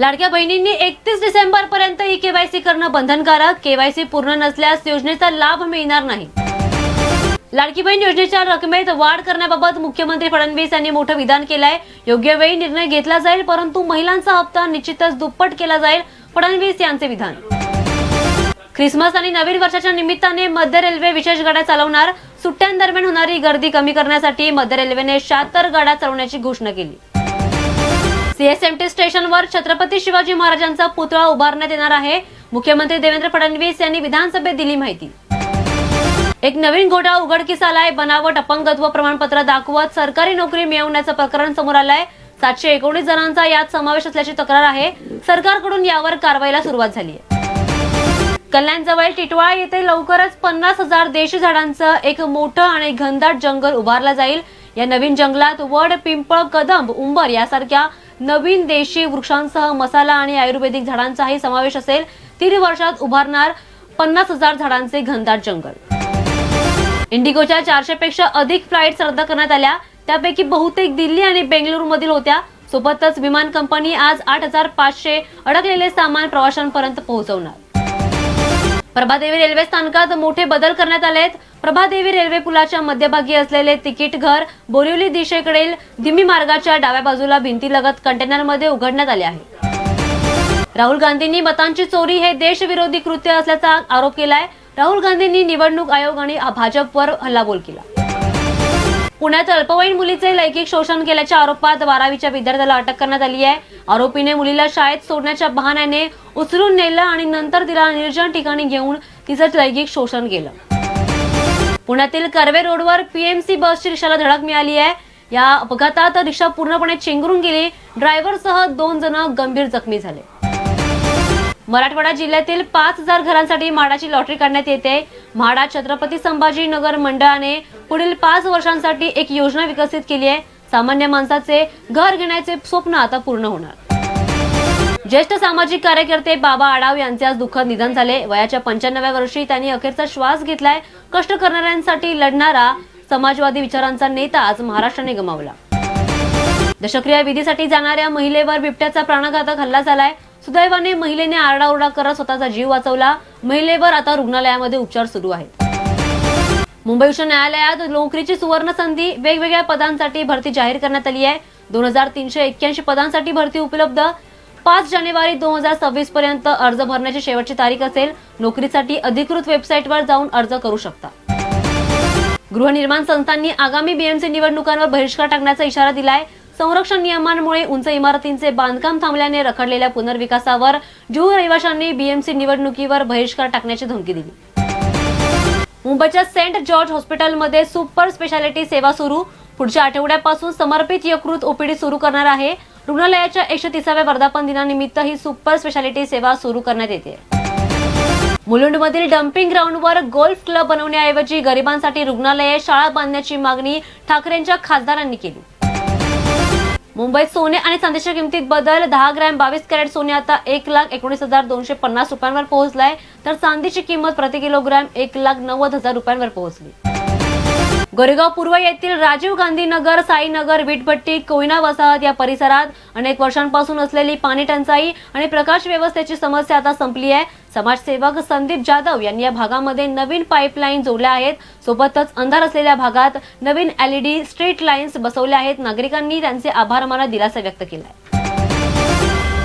लाडक्या बहिणींनी एकतीस डिसेंबर पर्यंत ई केवायसी करणं बंधनकारक केवायसी पूर्ण नसल्यास योजनेचा लाभ मिळणार नाही. लाडकी बहीण योजनेच्या रकमेत वाढ करण्याबाबत मुख्यमंत्री फडणवीस यांनी मोठं विधान केलंय. योग्य वेळी निर्णय घेतला जाईल परंतु महिलांचा हप्ता निश्चितच दुप्पट केला जाईल फडणवीस यांचे विधान. ख्रिसमस आणि नवीन वर्षाच्या निमित्ताने मध्य रेल्वे विशेष गाड्या चालवणार. सुट्ट्यांदरम्यान होणारी गर्दी कमी करण्यासाठी मध्य रेल्वेने शहात्तर गाड्या चालवण्याची घोषणा केली. सीएसएमटी स्टेशनवर छत्रपती शिवाजी महाराजांचा पुतळा उभारण्यात येणार आहे. मुख्यमंत्री देवेंद्र फडणवीस यांनी विधानसभेत दिली माहिती. एक नवीन घोटाळा उघडकीस आलाय. बनावट अपंगत्व प्रमाणपत्र दाखवत सरकारी नोकरी मिळवण्याचं प्रकरण समोर आलंय. सातशे एकोणीस जणांचा यात समावेश असल्याची तक्रार आहे. सरकारकडून यावर कारवाईला सुरुवात झाली आहे. कल्याणजवळ टिटवाळा येथे लवकरच पन्नास हजार देशी झाडांचं एक मोठं आणि घनदाट जंगल उभारलं जाईल. या नवीन जंगलात वड पिंपळ कदंब उंबर यासारख्या नवीन देशी वृक्षांसह मसाला आणि आयुर्वेदिक झाडांचाही समावेश असेल. तीन वर्षात उभारणार पन्नास हजार झाडांचे घनदाट जंगल. इंडिगोच्या चारशे पेक्षा अधिक फ्लाईट्स रद्द करण्यात आल्या. त्यापैकी बहुतेक दिल्ली आणि बेंगळुरू मधील होत्या. सोबतच विमान कंपनी आज आठ हजार पाचशे अडकलेले सामान प्रवाशांपर्यंत पोहोचवणार. प्रभादेवी रेल्वे स्थानकात मोठे बदल करण्यात आले आहेत प्रभादेवी रेल्वे पुलाच्या मध्यभागी असलेले तिकीट घर बोरिवली दिशेकडील दिमी मार्गाच्या डाव्या बाजूला भिंतीलगत कंटेनरमध्ये उघडण्यात आले आहे. राहुल गांधींनी मतांची चोरी हे देशविरोधी कृत्य असल्याचा आरोप केलाय. राहुल गांधींनी निवडणूक आयोग आणि भाजपवर हल्लाबोल केला. पुण्यात अल्पवयीन मुलीचे लैंगिक शोषण केल्याच्या आरोपात बारावीच्या विद्यार्थ्याला अटक करण्यात आली आहे. आरोपीने मुलीला शाळेत सोडण्याच्या बहाण्याने उचलून नेलं आणि नंतर तिला निर्जन ठिकाणी घेऊन तिचं लैंगिक शोषण केलं. पुण्यातील कर्वे रोडवर पीएमसी बसची रिक्षाला धडक मिळाली आहे. या अपघातात रिक्षा पूर्णपणे चेंगरून गेली. ड्रायव्हरसह दोन जण गंभीर जखमी झाले. मराठवाडा जिल्ह्यातील पाच हजार घरांसाठी म्हाडाची लॉटरी काढण्यात येते. म्हाडा छत्रपती संभाजीनगर मंडळाने पुढील पाच वर्षांसाठी एक योजना विकसित केली आहे. सामान्य माणसाचे घर घेण्याचे स्वप्न आता पूर्ण होणार. ज्येष्ठ सामाजिक कार्यकर्ते बाबा आडाव यांचे आज दुःखद निधन झाले. वयाच्या पंच्याण्णव्या वर्षी त्यांनी अखेरचा श्वास घेतलाय. कष्ट करणाऱ्यांसाठी लढणारा समाजवादी विचारांचा नेता आज महाराष्ट्राने गमावला. दशक्रिया विधीसाठी जाणाऱ्या महिलेवर बिबट्याचा प्राणघातक हल्ला झालाय. सुदैवाने महिलेने आरडाओरडा करत स्वतःचा जीव वाचवला. महिलेवर आता रुग्णालयामध्ये उपचार सुरू आहेत. मुंबई उच्च न्यायालयात नोकरीची सुवर्ण संधी वेगवेगळ्या पदांसाठी भरती जाहीर करण्यात आली आहे. दोन हजार तीनशे एक्क्याऐंशी पदांसाठी भरती उपलब्ध. पाच जानेवारी दोन हजार सव्वीस पर्यंत अर्ज भरण्याची शेवटची तारीख असेल नोकरीसाठी अधिकृत वेबसाईटवर जाऊन अर्ज करू शकता. गृहनिर्माण संस्थांनी आगामी बीएमसी निवडणुकांवर बहिष्कार टाकण्याचा इशारा दिलाय. संरक्षण नियमांमुळे उंच इमारतींचे बांधकाम थांबल्याने रखडलेल्या पुनर्विकासावर जुहू रहिवाशांनी बीएमसी निवडणुकीवर बहिष्कार टाकण्याची धमकी दिली. मुंबईच्या सेंट जॉर्ज हॉस्पिटलमध्ये सुपर स्पेशालिटी सेवा सुरू. पुढच्या आठवड्यापासून समर्पित यकृत ओपीडी सुरू करणार आहे. रुग्णालयाच्या एकशे तिसाव्या वर्धापन दिनानिमित्त ही सुपर स्पेशालिटी सेवा सुरू करण्यात येते. मुलुंडमधील डम्पिंग ग्राउंडवर गोल्फ क्लब बनवण्याऐवजी गरिबांसाठी रुग्णालये शाळा बांधण्याची मागणी ठाकरेंच्या खासदारांनी केली. मुंबईत सोने आणि चांदीच्या किमतीत बदल दहा ग्रॅम बावीस कॅरेट सोने आता एक लाख एकोणीस हजार दोनशे पन्नास रुपयांवर पोहोचलाय तर चांदीची किंमत प्रति किलोग्रॅम एक लाख नव्वद हजार रुपयांवर पोहोचली. गोरेगाव पूर्व येथील राजीव गांधी नगर साईनगर वीटभट्टी कोयना वसाहत या परिसरात अनेक वर्षांपासून असलेली पाणी टंचाई आणि प्रकाश व्यवस्थेची समस्या आता संपली आहे. समाजसेवक संदीप जाधव यांनी या भागामध्ये नवीन पाईपलाईन जोडल्या आहेत. सोबतच अंधार असलेल्या भागात नवीन एलईडी स्ट्रीट लाईन्स बसवल्या आहेत. नागरिकांनी त्यांचे आभार मानत दिलासा व्यक्त केलाय.